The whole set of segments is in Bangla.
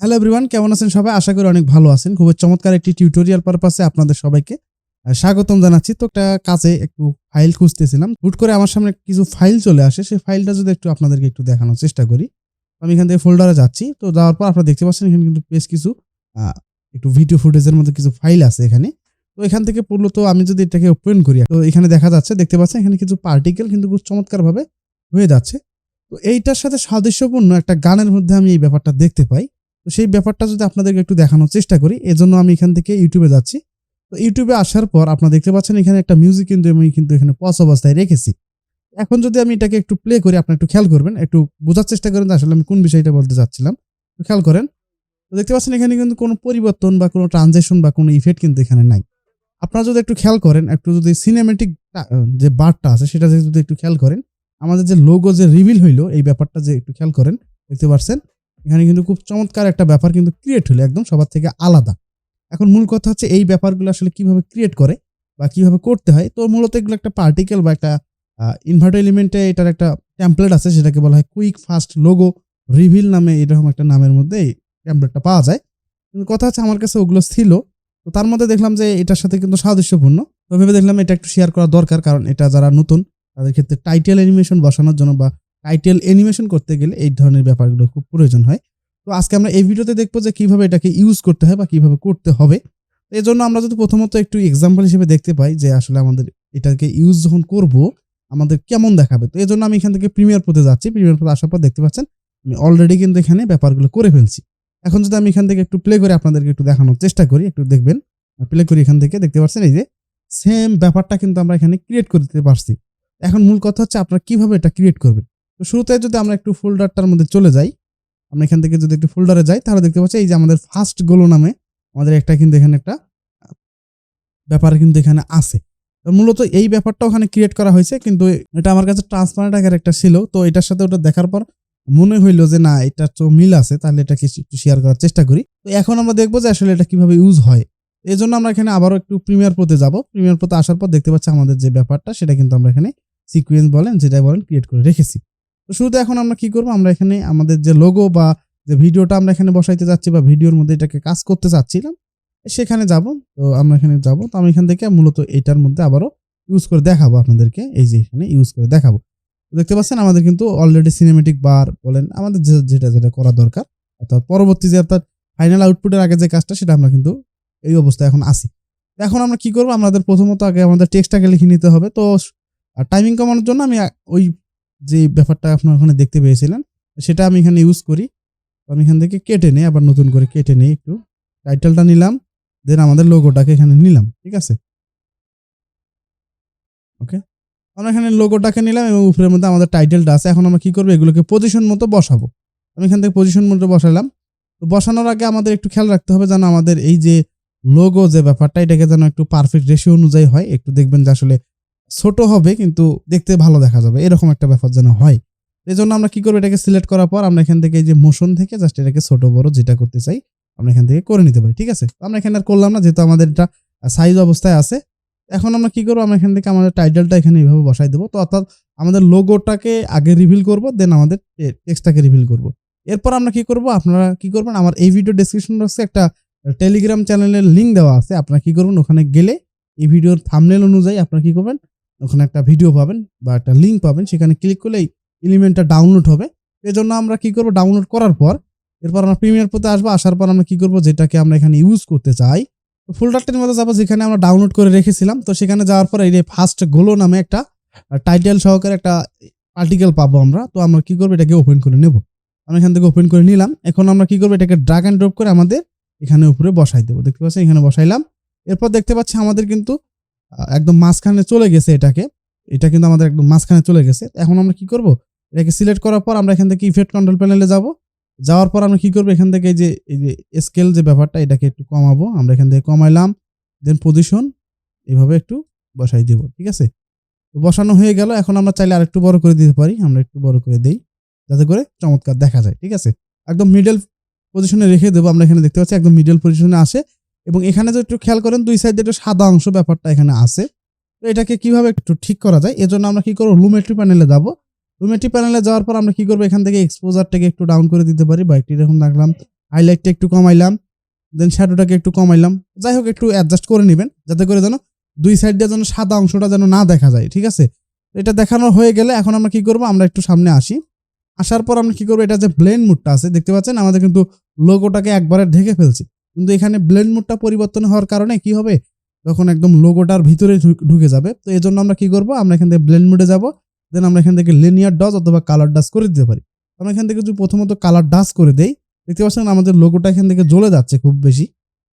হ্যালো এভরিওয়ান কেমন আছেন সবাই? আশা করি অনেক ভালো আছেন। খুবই চমৎকার একটি টিউটোরিয়াল পারপাসে আপনাদের সবাইকে স্বাগতম জানাচ্ছি। তো একটা কাজে একটু ফাইল খুঁজতেছিলাম। হুট করে আমার সামনে কিছু ফাইল চলে আসে। সেই ফাইলটা যদি একটু আপনাদেরকে একটু দেখানোর চেষ্টা করি। আমি এখান থেকে ফোল্ডারে যাচ্ছি। তো যাওয়ার পর আপনারা দেখতে পাচ্ছেন এখানে কিন্তু বেশ কিছু একটু ভিডিও ফুটেজের মধ্যে কিছু ফাইল আছে এখানে। তো এখান থেকে মূলত আমি যদি এটাকে ওপেন করি, তো এখানে দেখা যাচ্ছে, দেখতে পাচ্ছেন এখানে কিছু পার্টিকেল কিন্তু খুব চমৎকারভাবে হয়ে যাচ্ছে। তো এইটার সাথে সাদৃশ্যপূর্ণ একটা গানের মধ্যে আমি এই ব্যাপারটা দেখতে পাই। তো সেই ব্যাপারটা যদি আপনাদেরকে একটু দেখানোর চেষ্টা করি, এজন্য আমি এখান থেকে ইউটিউবে যাচ্ছি। তো ইউটিউবে আসার পর আপনারা দেখতে পাচ্ছেন এখানে একটা মিউজিক কিন্তু আমি কিন্তু এখানে পজ অবস্থায় রেখেছি। এখন যদি আমি এটাকে একটু প্লে করি আপনি একটু খেয়াল করবেন, একটু বোঝার চেষ্টা করেন আসলে আমি কোন বিষয়টা বলতে চাচ্ছিলাম। খেয়াল করেন, তো দেখতে পাচ্ছেন এখানে কিন্তু কোনো পরিবর্তন বা কোনো ট্রানজেকশন বা কোনো ইফেক্ট কিন্তু এখানে নাই। আপনারা যদি একটু খেয়াল করেন, একটু যদি সিনেমেটিক যে বারটা আছে, সেটা যদি একটু খেয়াল করেন, আমাদের যে লোগো যে রিভিল হইল, এই ব্যাপারটা যে একটু খেয়াল করেন, দেখতে পাচ্ছেন এখানে কিন্তু খুব চমৎকার একটা ব্যাপার কিন্তু ক্রিয়েট হলো, একদম সবার থেকে আলাদা। এখন মূল কথা হচ্ছে এই ব্যাপারগুলো আসলে কীভাবে ক্রিয়েট করে বা কীভাবে করতে হয়। তো মূলত এগুলো একটা পার্টিকেল বা একটা ইনভার্টার এলিমেন্টে এটার একটা টেমপ্লেট আছে, সেটাকে বলা হয় কুইক ফাস্ট লোগো রিভিল নামে এরকম একটা নামের মধ্যে এই টেমপ্লেটটা পাওয়া যায়। কিন্তু কথা হচ্ছে আমার কাছে ওগুলো ছিল। তো তার মধ্যে দেখলাম যে এটার সাথে কিন্তু সাদৃশ্যপূর্ণ। তো ভেবে দেখলাম এটা একটু শেয়ার করা দরকার, কারণ এটা যারা নতুন, তাদের ক্ষেত্রে টাইটেল অ্যানিমেশন বসানোর জন্য বা টাইটেল অ্যানিমেশন করতে গেলে এই ধরনের ব্যাপারগুলো খুব প্রয়োজন হয়। তো আজকে আমরা এই ভিডিওতে দেখব যে কীভাবে এটাকে ইউজ করতে হয় বা কীভাবে করতে হবে। এই জন্য আমরা যদি প্রথমত একটু এক্সাম্পল হিসেবে দেখতে পাই যে আসলে আমাদের এটাকে ইউজ যখন করব, আমাদের কেমন দেখাবে? তো এই জন্য আমি এখান থেকে প্রিমিয়ার পথে যাচ্ছি। প্রিমিয়ার পথে আসার পর দেখতে পাচ্ছেন, আমি অলরেডি কিন্তু এখানে ব্যাপারগুলো করে ফেলছি। এখন যদি আমি এখান থেকে একটু প্লে করে আপনাদেরকে একটু দেখানোর চেষ্টা করি, একটু দেখবেন প্লে করি এখান থেকে, দেখতে পাচ্ছেন এই যে সেম ব্যাপারটা কিন্তু আমরা এখানে ক্রিয়েট করে দিতে পারছি। এখন মূল কথা হচ্ছে আপনারা কীভাবে এটা ক্রিয়েট করবেন? তো শুরুতে যদি আমরা একটু ফোল্ডারটার মধ্যে চলে যাই, আমরা এখান থেকে যদি একটু ফোল্ডারে যাই, তাহলে দেখতে পাচ্ছি, এই যে আমাদের ফার্স্ট গোলো নামে আমাদের একটা কিন্তু এখানে একটা ব্যাপার কিন্তু এখানে আছে। তো মূলত এই ব্যাপারটা ওখানে ক্রিয়েট করা হয়েছে, কিন্তু এটা আমার কাছে ট্রান্সপারেন্ট আকার একটা ছিল। তো এটার সাথে ওটা দেখার পর মনে হইল যে না এটা তো মিল আছে, তাহলে এটাকে একটু শেয়ার করার চেষ্টা করি। তো এখন আমরা দেখব যে আসলে এটা কীভাবে ইউজ হয়। এই জন্য আমরা এখানে আবারও একটু প্রিমিয়ার পথে যাব। প্রিমিয়ার পথে আসার পর দেখতে পাচ্ছি আমাদের যে ব্যাপারটা, সেটা কিন্তু আমরা এখানে সিকুয়েন্স বলেন যেটা বলেন ক্রিয়েট করে রেখেছি। তো শুরুতে এখন আমরা কি করব? আমরা এখানে আমাদের যে লোগো বা যে ভিডিওটা আমরা এখানে বসাইতে যাচ্ছি বা ভিডিওর মধ্যে এটাকে কাজ করতে চাচ্ছিলাম, সেখানে যাব। তো আমরা এখানে যাব। তো আমি এখান থেকে মূলত এটার মধ্যে আবারও ইউজ করে দেখাবো আপনাদেরকে। এই যে এখানে ইউজ করে দেখাবো। দেখতে পাচ্ছেন, আমাদের কিন্তু অলরেডি সিনেমেটিক বার বলেন, আমাদের যেটা যেটা করা দরকার, অর্থাৎ পরবর্তী যে, অর্থাৎ ফাইনাল আউটপুটের আগে যে কাজটা, সেটা আমরা কিন্তু এই অবস্থায় এখন আসি এখন আমরা কি করব? আমাদের প্রথমত আগে আমাদের টেক্সটটাকে লিখে নিতে হবে। তো টাইমিং কমানোর জন্য আমি ওই যে ব্যাপারটা আপনার ওখানে দেখতে পেয়েছিলেন, সেটা আমি এখানে ইউজ করি। আমি এখান থেকে কেটে নিই, আবার নতুন করে কেটে নিই একটু। টাইটেলটা নিলাম দেন আমাদের লোগোটাকে এখানে নিলাম, ঠিক আছে? ওকে আমরা এখানে লোগোটাকে নিলাম এবং উপরের মধ্যে আমাদের টাইটেলটা আছে। এখন আমরা কি করব? এগুলোকে পজিশন মতো বসাবো। আমি এখান থেকে পজিশন মতো বসালাম। তো বসানোর আগে আমাদের একটু খেয়াল রাখতে হবে যেন আমাদের এই যে লোগো যে ব্যাপারটা, এটাকে যেন একটু পারফেক্ট রেশিও অনুযায়ী হয়। একটু দেখবেন যে আসলে ছোট হবে, কিন্তু দেখতে ভালো দেখা যাবে। এরকম একটা ব্যাপার যেন হয়। এই জন্য আমরা কি করব? এটাকে সিলেক্ট করার পর আমরা এখান থেকে এই যে মোশন থেকে জাস্ট এটাকে ছোট, বড় যেটা করতে চাই, আমরা এখান থেকে করে নিতে পারি, ঠিক আছে? আমরা এখানে আর করলাম না, যেহেতু আমাদের এটা সাইজ অবস্থায় আছে। এখন আমরা কি করব? আমরা এখান থেকে আমাদের টাইটেলটা এখানে এইভাবে বসাই দেবো। তো অর্থাৎ আমাদের লোগোটাকে আগে রিভিল করব দেন আমাদের টেক্সটটাকে রিভিল করব। এরপর আমরা কি করব? আপনারা কি করবেন? আমার এই ভিডিও ডেসক্রিপশন বক্সে একটা টেলিগ্রাম চ্যানেলের লিঙ্ক দেওয়া আছে। আপনারা কি করবেন? ওখানে গেলে এই ভিডিওর থামনেল অনুযায়ী আপনারা কি করবেন? ওখানে একটা ভিডিও পাবেন বা একটা লিঙ্ক পাবেন, সেখানে ক্লিক করলে এই এলিমেন্টটা ডাউনলোড হবে। এই জন্য আমরা কি করব? ডাউনলোড করার পর, এরপর আমরা প্রিমিয়ার পথে আসব, আসার পর আমরা কি করব? যেটাকে আমরা এখানে ইউজ করতে চাই। তো ফোল্ডারটার মধ্যে যাব, যেখানে আমরা ডাউনলোড করে রেখেছিলাম। তো সেখানে যাওয়ার পর এই যে ফার্স্ট গোলো নামে একটা টাইটেল সহকারে একটা আর্টিকেল পাবো আমরা। তো আমরা কি করব? এটাকে ওপেন করে নেব। আমি এখান থেকে ওপেন করে নিলাম। এখন আমরা কি করব? এটাকে ড্রাগ অ্যান্ড ড্রপ করে আমাদের এখানে উপরে বসাই দেবো। দেখতে পাচ্ছি এখানে বসাইলাম। এরপর দেখতে পাচ্ছি আমাদের কিন্তু একদম মাঝখানে চলে গেছে এটাকে। এটা কিন্তু আমাদের একদম মাঝখানে চলে গেছে। এখন আমরা কি করব? এটাকে সিলেক্ট করার পর আমরা এখান থেকে ইফেক্ট কন্ট্রোল প্যানেলে যাব। যাওয়ার পর আমরা কি করব? এখান থেকে যে, এই যে স্কেল যে ব্যাপারটা, এটাকে একটু কমাবো। আমরা এখান থেকে কমাইলাম দেন পজিশন এভাবে একটু বসাই দেব, ঠিক আছে? তো বসানো হয়ে গেল। এখন আমরা চাইলে আরেকটু বড় করে দিতে পারি। আমরা একটু বড় করে দেই, যাতে করে চমৎকার দেখা যায়, ঠিক আছে? একদম মিডল পজিশনে রেখে দেবো। আমরা এখানে দেখতে পাচ্ছি একদম মিডল পজিশনে আসে। এবং এখানে যদি একটু খেয়াল করেন, দুই সাইডে একটু সাদা অংশ ব্যাপারটা এখানে আছে। তো এটাকে কীভাবে একটু ঠিক করা যায়? এজন্য আমরা কি করব? লুমেট্রি প্যানেলে যাব। লুমেট্রি প্যানেলে যাওয়ার পর আমরা কি করব? এখান থেকে এক্সপোজারটাকে একটু ডাউন করে দিতে পারি। বা একটু এরকম রাখলাম হাইলাইটটা একটু কমাইলাম দেন শ্যাডোটাকে একটু কমাইলাম। যাই হোক, একটু অ্যাডজাস্ট করে নেবেন, যাতে করে যেন দুই সাইড দিয়ে যেন সাদা অংশটা যেন না দেখা যায়, ঠিক আছে? এটা দেখানো হয়ে গেলে এখন আমরা কি করব? আমরা একটু সামনে আসি। আসার পর আমরা কি করব? এটা যে ব্লেন্ড মুডটা আছে, দেখতে পাচ্ছেন? আমাদের কিন্তু লোগোটাকে একবারে ঢেকে ফেলছি। কিন্তু এখানে ব্লেন্ড মোডটা পরিবর্তন হওয়ার কারণে কি হবে? তখন একদম লোগোটার ভিতরে ঢুকে যাবে। তো এই জন্য আমরা কি করব? আমরা এখান থেকে ব্লেন্ড মোডে যাব। দেন আমরা এখান থেকে লিনিয়ার ডজ অথবা কালার ডাস করে দিতে পারি। আমরা এখান থেকে যদি প্রথমত কালার ডাস করে দেই, দেখতে পাচ্ছেন আমাদের লোগোটা এখান থেকে জ্বলে যাচ্ছে খুব বেশি।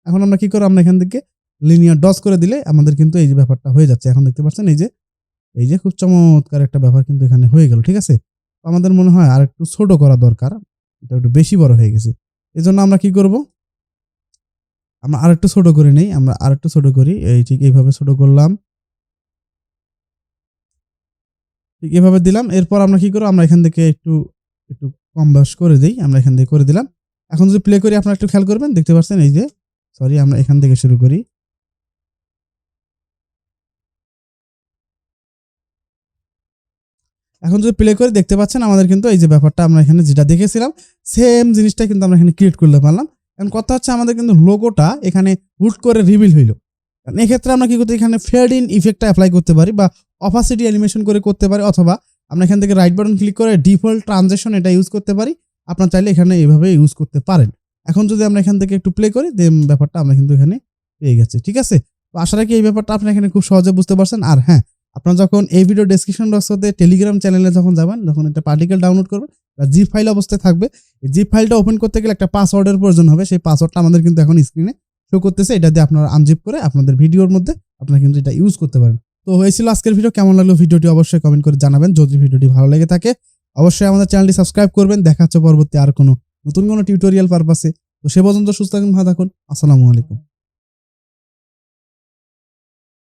এখন আমরা কি করব? আমরা এখান থেকে লিনিয়ার ডজ করে দিলে আমাদের কিন্তু এই যে ব্যাপারটা হয়ে যাচ্ছে। এখন দেখতে পাচ্ছেন এই যে এই যে খুব চমৎকার একটা ব্যাপার কিন্তু এখানে হয়ে গেল, ঠিক আছে? আমাদের মনে হয় আর একটু ছোট করা দরকার। এটা একটু বেশি বড় হয়ে গেছে। এই জন্য আমরা কি করব? আমরা আর একটু ছোট করে নেই, আমরা আর একটু ছোট করি। এই ঠিক এইভাবে ছোট করলাম। ঠিক এভাবে দিলাম। এরপর আমরা কি করব? আমরা এখান থেকে একটু একটু কম বয়স করে দিই। আমরা এখান থেকে করে দিলাম। এখন যদি প্লে করি, আপনারা একটু খেয়াল করবেন, দেখতে পাচ্ছেন এই যে সরি আমরা এখান থেকে শুরু করি। এখন যদি প্লে করে, দেখতে পাচ্ছেন আমাদের কিন্তু এই যে ব্যাপারটা আমরা এখানে যেটা দেখেছিলাম সেম জিনিসটা কিন্তু আমরা এখানে ক্রিয়েট করতে পারলাম। এখন কথা হচ্ছে আমাদের কিন্তু লোগোটা এখানে হুট করে রিভিল হইল। কারণ এক্ষেত্রে আমরা কি করতে এখানে ফেড ইন ইফেক্টটা অ্যাপ্লাই করতে পারি বা অপাসিটি অ্যানিমেশন করে করতে পারি অথবা আমরা এখান থেকে রাইট বাটন ক্লিক করে ডিফল্ট ট্রানজেকশন এটা ইউজ করতে পারি। আপনার চাইলে এখানে এইভাবে ইউজ করতে পারেন। এখন যদি আমরা এখান থেকে একটু প্লে করি দেন ব্যাপারটা আমরা কিন্তু এখানে পেয়ে গেছি। ঠিক আছে? তো আশা রাখি এই ব্যাপারটা আপনি এখানে খুব সহজে বুঝতে পারছেন। আর হ্যাঁ আপনার যখন এই ভিডিও ডেসক্রিপশন বক্সতে টেলিগ্রাম চ্যানেলে যখন যাবেন যখন একটা পার্টিকেল ডাউনলোড করবেন জিপ ফাইল অবস্থায় থাকবে। এই জি ফাইলটা ওপেন করতে গেলে একটা পাসওয়ার্ডের প্রয়োজন হবে। সেই পাসওয়ার্ডটা আমাদের কিন্তু এখন স্ক্রিনে শো করতেছে। এটা দিয়ে আপনারা আনজিপ করে আপনাদের ভিডিওর মধ্যে আপনারা কিন্তু এটা ইউজ করতে পারেন। তো হয়েছিল আজকের ভিডিও কেমন লাগল ভিডিওটি অবশ্যই কমেন্ট করে জানাবেন। যদি ভিডিওটি ভালো লেগে থাকে, অবশ্যই আমাদের চ্যানেলটি সাবস্ক্রাইব করবেন। দেখা হচ্ছে পরবর্তী আর কোনো নতুন কোনো টিউটোরিয়াল পারপাসে তো সে পর্যন্ত সুস্থ থাকুন, ভালো থাকুন। আসসালামু আলাইকুম।